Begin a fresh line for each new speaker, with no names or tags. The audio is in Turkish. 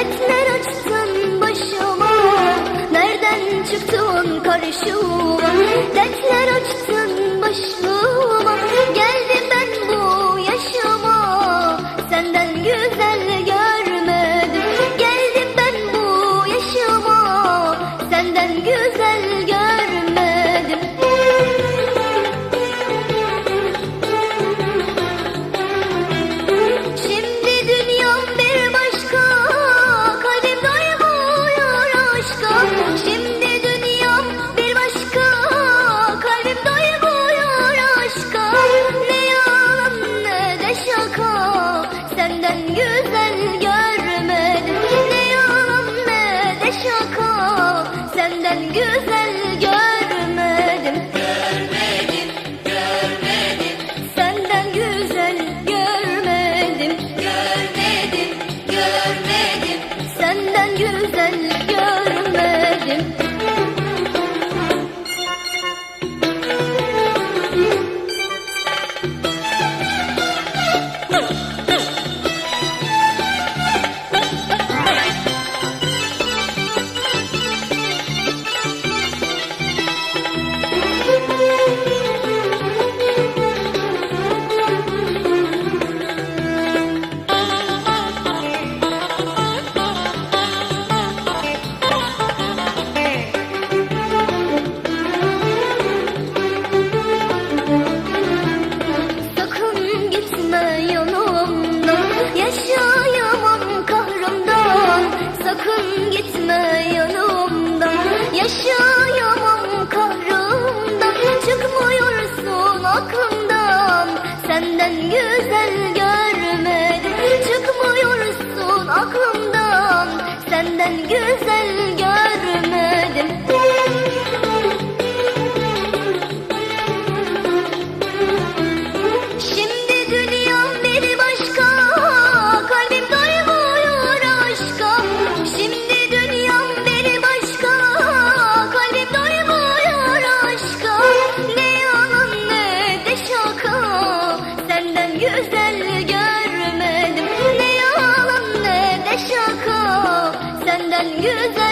Dertler açtın başıma. Nereden çıktın karşıma Dertler açtın başıma. Geldim ben bu yaşıma. Senden güzel görmedim. Geldim ben bu yaşıma. Senden güzel görmedim güzel Good. güzel güzel.